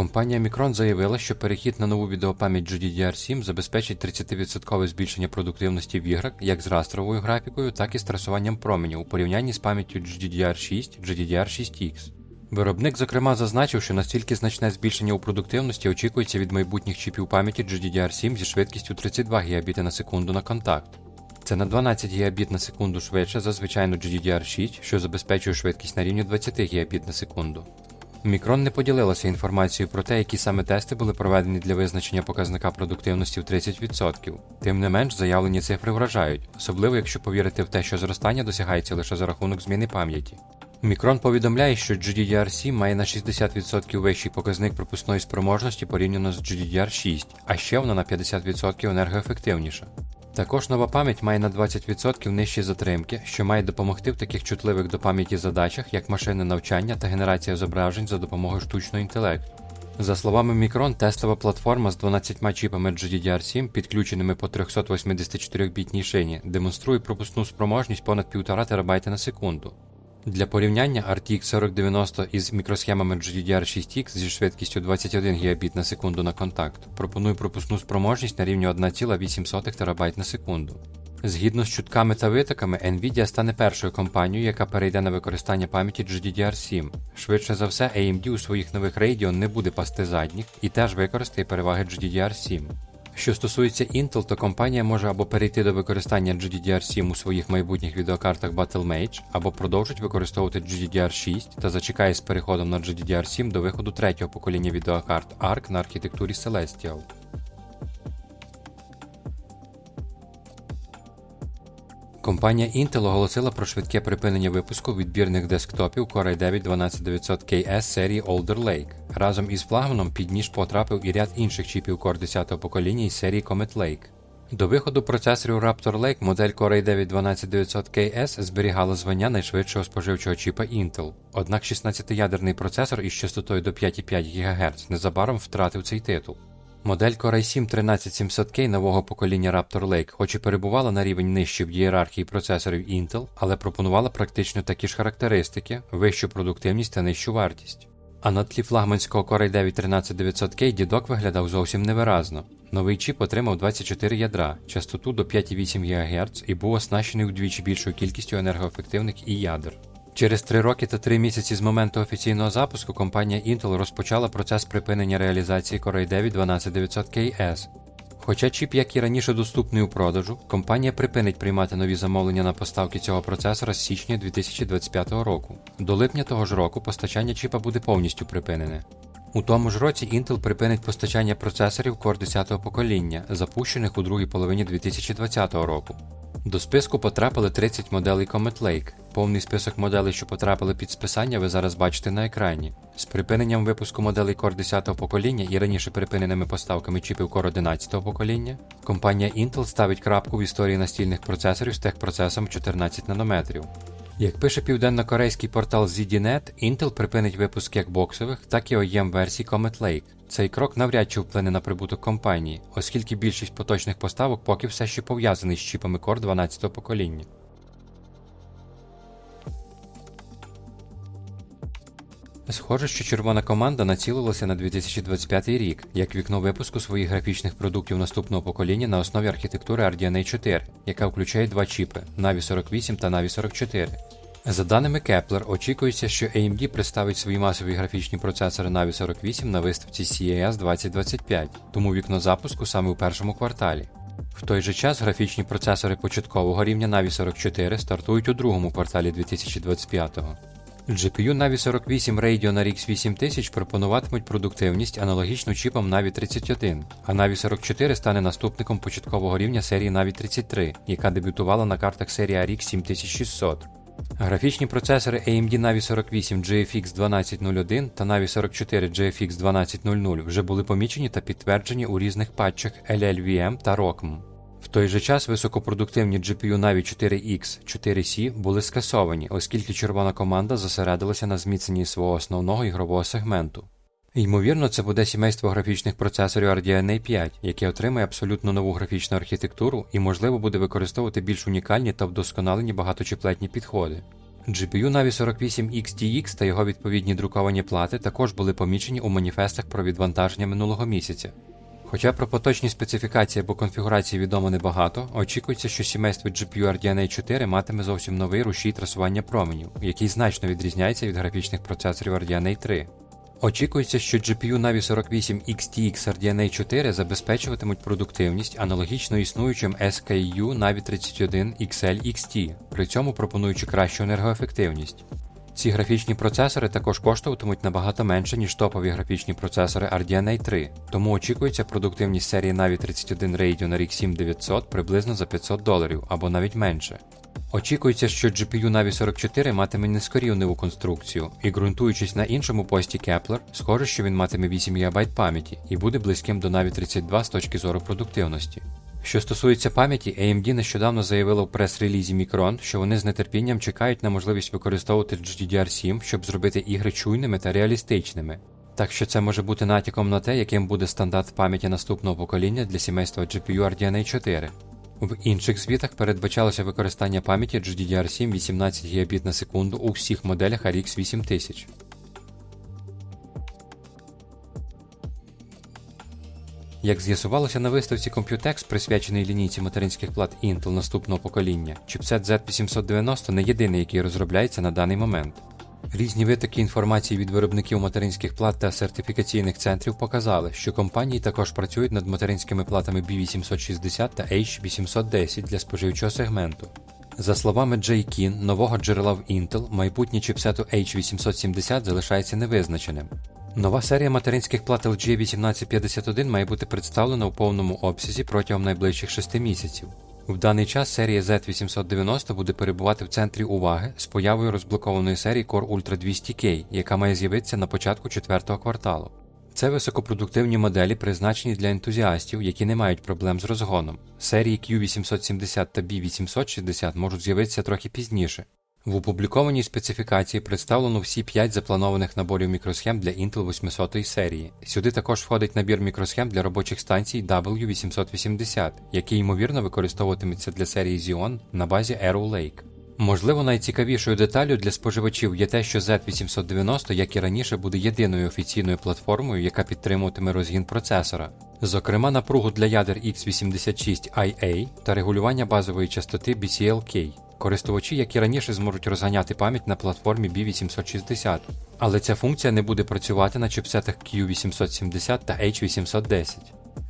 Компанія Micron заявила, що перехід на нову відеопам'ять GDDR7 забезпечить 30% збільшення продуктивності в іграх як з растровою графікою, так і з трасуванням променів у порівнянні з пам'яттю GDDR6 GDDR6X. Виробник, зокрема, зазначив, що настільки значне збільшення у продуктивності очікується від майбутніх чіпів пам'яті GDDR7 зі швидкістю 32 Гбіт на секунду на контакт. Це на 12 Гбіт на секунду швидше за звичайну GDDR6, що забезпечує швидкість на рівні 20 Гбіт на секунду. Мікрон не поділилася інформацією про те, які саме тести були проведені для визначення показника продуктивності в 30%. Тим не менш, заявлені цифри вражають, особливо якщо повірити в те, що зростання досягається лише за рахунок зміни пам'яті. Мікрон повідомляє, що GDDR7 має на 60% вищий показник пропускної спроможності порівняно з GDDR6, а ще вона на 50% енергоефективніша. Також нова пам'ять має на 20% нижчі затримки, що має допомогти в таких чутливих до пам'яті задачах, як машинне навчання та генерація зображень за допомогою штучного інтелекту. За словами Мікрон, тестова платформа з 12 чіпами GDDR7, підключеними по 384-бітній шині, демонструє пропускну спроможність понад 1,5 ТБ на секунду. Для порівняння RTX 4090 із мікросхемами GDDR6X зі швидкістю 21 Гбіт на секунду на контакт пропонує пропускну спроможність на рівні 1,8 ТБ на секунду. Згідно з чутками та витоками, Nvidia стане першою компанією, яка перейде на використання пам'яті GDDR7. Швидше за все, AMD у своїх нових Radeon не буде пасти задніх і теж використає переваги GDDR7. Що стосується Intel, то компанія може або перейти до використання GDDR7 у своїх майбутніх відеокартах Battlemage, або продовжить використовувати GDDR6 та зачекає з переходом на GDDR7 до виходу третього покоління відеокарт ARC на архітектурі Celestial. Компанія Intel оголосила про швидке припинення випуску відбірних десктопів Core i9 12900KS серії Alder Lake. Разом із флагманом під ніж потрапив і ряд інших чіпів Core 10 покоління із серії Comet Lake. До виходу процесорів Raptor Lake модель Core i9 12900KS зберігала звання найшвидшого споживчого чіпа Intel. Однак 16-ядерний процесор із частотою до 5,5 ГГц незабаром втратив цей титул. Модель Core i7 13700K нового покоління Raptor Lake хоч і перебувала на рівень нижче в ієрархії процесорів Intel, але пропонувала практично такі ж характеристики, вищу продуктивність та нижчу вартість. А на тлі флагманського Core i9 13900K дідок виглядав зовсім невиразно. Новий чіп отримав 24 ядра, частоту до 5,8 ГГц і був оснащений удвічі більшою кількістю енергоефективних і ядер. Через три роки та три місяці з моменту офіційного запуску компанія Intel розпочала процес припинення реалізації Core i9 12900KS. Хоча чіп, як і раніше доступний у продажу, компанія припинить приймати нові замовлення на поставки цього процесора з січня 2025 року. До липня того ж року постачання чіпа буде повністю припинене. У тому ж році Intel припинить постачання процесорів Core 10 покоління, запущених у другій половині 2020 року. До списку потрапили 30 моделей Comet Lake. Повний список моделей, що потрапили під списання, ви зараз бачите на екрані. З припиненням випуску моделей Core 10 покоління і раніше припиненими поставками чіпів Core 11 покоління, компанія Intel ставить крапку в історії настільних процесорів з техпроцесом 14 нанометрів. Як пише південно-корейський портал ZDNet, Intel припинить випуск як боксових, так і OEM версій Comet Lake. Цей крок навряд чи вплине на прибуток компанії, оскільки більшість поточних поставок поки все ще пов'язаний з чіпами Core 12 покоління. Схоже, що червона команда націлилася на 2025 рік як вікно випуску своїх графічних продуктів наступного покоління на основі архітектури RDNA 4, яка включає два чіпи Navi 48 та Navi 44. За даними Kepler, очікується, що AMD представить свої масові графічні процесори Navi 48 на виставці CES 2025, тому вікно запуску саме у першому кварталі. В той же час графічні процесори початкового рівня Navi 44 стартують у другому кварталі 2025-го. GPU Navi 48 Radeon RX 8000 пропонуватимуть продуктивність аналогічну чіпам Navi 31, а Navi 44 стане наступником початкового рівня серії Navi 33, яка дебютувала на картах серії RX 7600. Графічні процесори AMD Navi 48 GFX 1201 та Navi 44 GFX 1200 вже були помічені та підтверджені у різних патчах LLVM та ROCm. Той же час високопродуктивні GPU Navi 4X 4C були скасовані, оскільки червона команда зосередилася на зміцненні свого основного ігрового сегменту. Ймовірно, це буде сімейство графічних процесорів RDNA 5, яке отримає абсолютно нову графічну архітектуру і, можливо, буде використовувати більш унікальні та вдосконалені багаточіплетні підходи. GPU Navi 48 XTX та його відповідні друковані плати також були помічені у маніфестах про відвантаження минулого місяця. Хоча про поточні специфікації або конфігурації відомо небагато, очікується, що сімейство GPU RDNA 4 матиме зовсім новий рушій трасування променів, який значно відрізняється від графічних процесорів RDNA 3. Очікується, що GPU Navi 48 XTX RDNA 4 забезпечуватимуть продуктивність аналогічно існуючим SKU Navi 31 XL XT, при цьому пропонуючи кращу енергоефективність. Ці графічні процесори також коштуватимуть набагато менше, ніж топові графічні процесори RDNA 3, тому очікується продуктивність серії Navi 31 Radeon RX 7900 приблизно за 500 доларів або навіть менше. Очікується, що GPU Navi 44 матиме низькорівневу конструкцію, і ґрунтуючись на іншому пості Kepler, схоже, що він матиме 8 ГБ пам'яті і буде близьким до Navi 32 з точки зору продуктивності. Що стосується пам'яті, AMD нещодавно заявила в прес-релізі Micron, що вони з нетерпінням чекають на можливість використовувати GDDR7, щоб зробити ігри чуйними та реалістичними. Так що це може бути натяком на те, яким буде стандарт пам'яті наступного покоління для сімейства GPU RDNA 4. В інших звітах передбачалося використання пам'яті GDDR7 18 ГБ на секунду у всіх моделях RX 8000. Як з'ясувалося на виставці Computex, присвяченій лінійці материнських плат Intel наступного покоління, чипсет Z890 не єдиний, який розробляється на даний момент. Різні витоки інформації від виробників материнських плат та сертифікаційних центрів показали, що компанії також працюють над материнськими платами B860 та H810 для споживчого сегменту. За словами Джей Кін, нового джерела в Intel, майбутнє чипсету H870 залишається невизначеним. Нова серія материнських плат LG 1851 має бути представлена у повному обсязі протягом найближчих 6 місяців. В даний час серія Z890 буде перебувати в центрі уваги з появою розблокованої серії Core Ultra 200K, яка має з'явитися на початку четвертого кварталу. Це високопродуктивні моделі, призначені для ентузіастів, які не мають проблем з розгоном. Серії Q870 та B860 можуть з'явитися трохи пізніше. В опублікованій специфікації представлено всі 5 запланованих наборів мікросхем для Intel 800 серії. Сюди також входить набір мікросхем для робочих станцій W880, який ймовірно використовуватиметься для серії Xeon на базі Arrow Lake. Можливо, найцікавішою деталю для споживачів є те, що Z890, як і раніше, буде єдиною офіційною платформою, яка підтримуватиме розгін процесора, зокрема напругу для ядер X86IA та регулювання базової частоти BCLK. Користувачі, як і раніше, зможуть розганяти пам'ять на платформі B860, але ця функція не буде працювати на чипсетах Q870 та H810.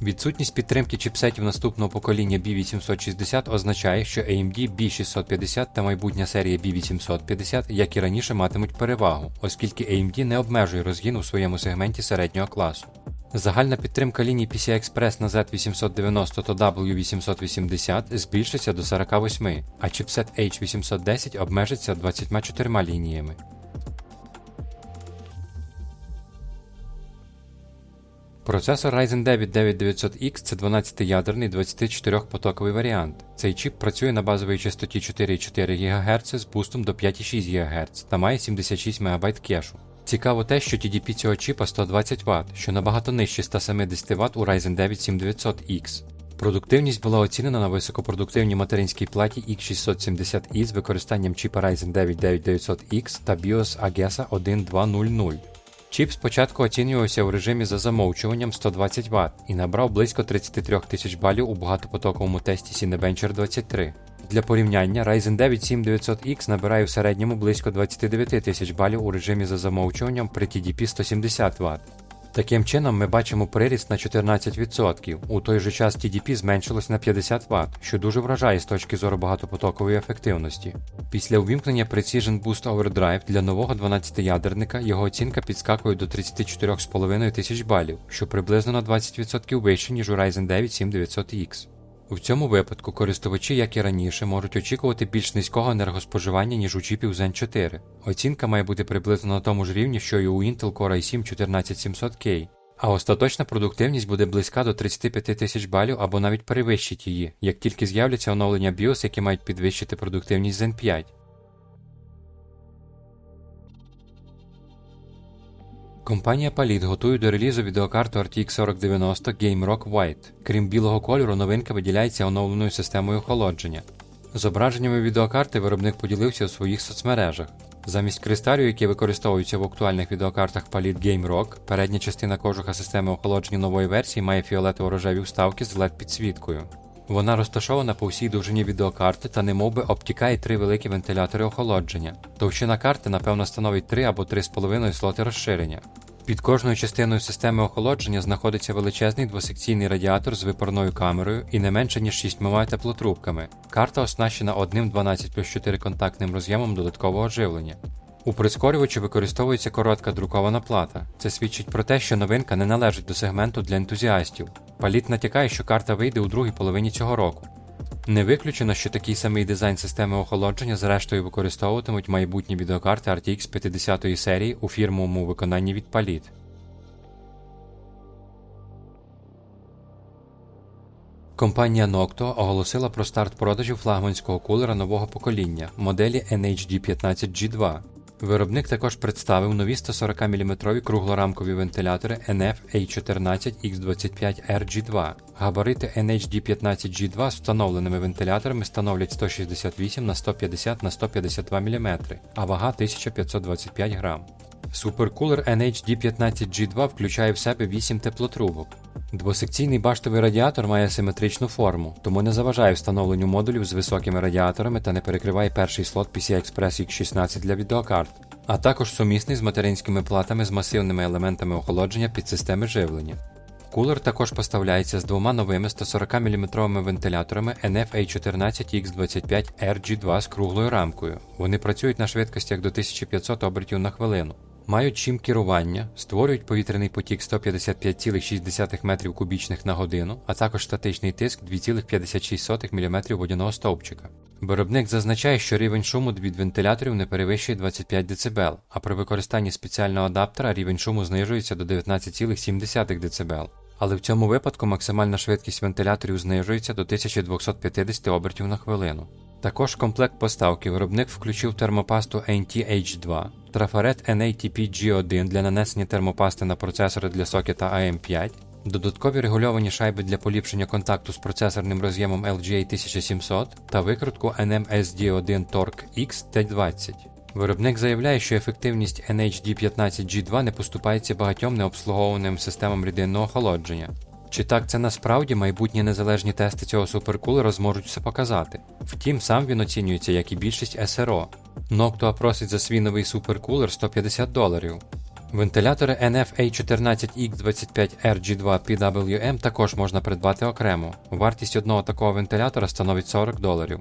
Відсутність підтримки чипсетів наступного покоління B860 означає, що AMD B650 та майбутня серія B850, як і раніше, матимуть перевагу, оскільки AMD не обмежує розгін у своєму сегменті середнього класу. Загальна підтримка ліній PCI Express на Z890 та W880 збільшиться до 48, а чипсет H810 обмежиться 24 лініями. Процесор Ryzen 9 9900X це 12-ядерний 24-потоковий варіант. Цей чіп працює на базовій частоті 4,4 ГГц з бустом до 5,6 ГГц та має 76 МБ кешу. Цікаво те, що TDP цього чіпа 120 Вт, що набагато нижче 170 Вт у Ryzen 9 7900X. Продуктивність була оцінена на високопродуктивній материнській платі X670i з використанням чіпа Ryzen 9 9900X та BIOS AGESA 1200. Чіп спочатку оцінювався у режимі за замовчуванням 120 Вт і набрав близько 33 тисяч балів у багатопотоковому тесті Cinebencher 23. Для порівняння Ryzen 9 7900X набирає в середньому близько 29 тисяч балів у режимі за замовчуванням при TDP 170 Вт. Таким чином, ми бачимо приріст на 14%, у той же час TDP зменшилось на 50 Вт, що дуже вражає з точки зору багатопотокової ефективності. Після увімкнення Precision Boost Overdrive для нового 12-ядерника його оцінка підскакує до 34,5 тисяч балів, що приблизно на 20% вище, ніж у Ryzen 9 7900X. У цьому випадку користувачі, як і раніше, можуть очікувати більш низького енергоспоживання, ніж у чіпів Zen 4. Оцінка має бути приблизно на тому ж рівні, що і у Intel Core i7 14700K, а остаточна продуктивність буде близька до 35 тисяч балів або навіть перевищить її, як тільки з'являться оновлення BIOS, які мають підвищити продуктивність Zen 5. Компанія Palit готує до релізу відеокарту RTX 4090 Game Rock White. Крім білого кольору, новинка виділяється оновленою системою охолодження. Зображеннями відеокарти виробник поділився у своїх соцмережах. Замість кристалів, які використовуються в актуальних відеокартах Palit Game Rock, передня частина кожуха системи охолодження нової версії має фіолетово-рожеві вставки з led підсвіткою. Вона розташована по всій довжині відеокарти та немовби обтікає три великі вентилятори охолодження. Товщина карти, напевно, становить 3 або 3,5 слоти розширення. Під кожною частиною системи охолодження знаходиться величезний двосекційний радіатор з випарною камерою і не менше ніж 6 теплотрубками. Карта оснащена одним 12 плюс 4 контактним роз'ємом додаткового живлення. У прискорювачі використовується коротка друкована плата. Це свідчить про те, що новинка не належить до сегменту для ентузіастів. Паліт натякає, що карта вийде у другій половині цього року. Не виключено, що такий самий дизайн системи охолодження зрештою використовуватимуть майбутні відеокарти RTX 50 серії у фірмовому виконанні від Palit. Компанія Noctua оголосила про старт продажів флагманського кулера нового покоління моделі NHD15G2. Виробник також представив нові 140 мм круглорамкові вентилятори NF A14X25RG2. Габарити NHD15G2 з встановленими вентиляторами становлять 168 на 150 на 152 мм, а вага 1525 грам. Суперкулер NHD15G2 включає в себе 8 теплотрубок. Двосекційний баштовий радіатор має симетричну форму, тому не заважає встановленню модулів з високими радіаторами та не перекриває перший слот PCI-Express X16 для відеокарт, а також сумісний з материнськими платами з масивними елементами охолодження під системи живлення. Кулер також поставляється з двома новими 140 мм вентиляторами NF A14X25RG2 з круглою рамкою. Вони працюють на швидкостях до 1500 обертів на хвилину. Мають чим керування, створюють повітряний потік 155,6 метрів кубічних на годину, а також статичний тиск 2,56 мм водяного стовпчика. Виробник зазначає, що рівень шуму від вентиляторів не перевищує 25 дБ, а при використанні спеціального адаптера рівень шуму знижується до 19,7 дБ. Але в цьому випадку максимальна швидкість вентиляторів знижується до 1250 обертів на хвилину. Також комплект поставки виробник включив термопасту NTH2, трафарет NATP-G1 для нанесення термопасти на процесори для сокета AM5, додаткові регульовані шайби для поліпшення контакту з процесорним роз'ємом LGA 1700 та викрутку NMSD1 Torque X T20. Виробник заявляє, що ефективність NHD15G2 не поступається багатьом необслуговуваним системам рідинного охолодження. Чи так це насправді майбутні незалежні тести цього суперкулера зможуть все показати? Втім, сам він оцінюється, як і більшість СРО. Noctua просить за свій новий суперкулер 150 доларів. Вентилятори NF A14X25RG2 PWM також можна придбати окремо. Вартість одного такого вентилятора становить 40 доларів.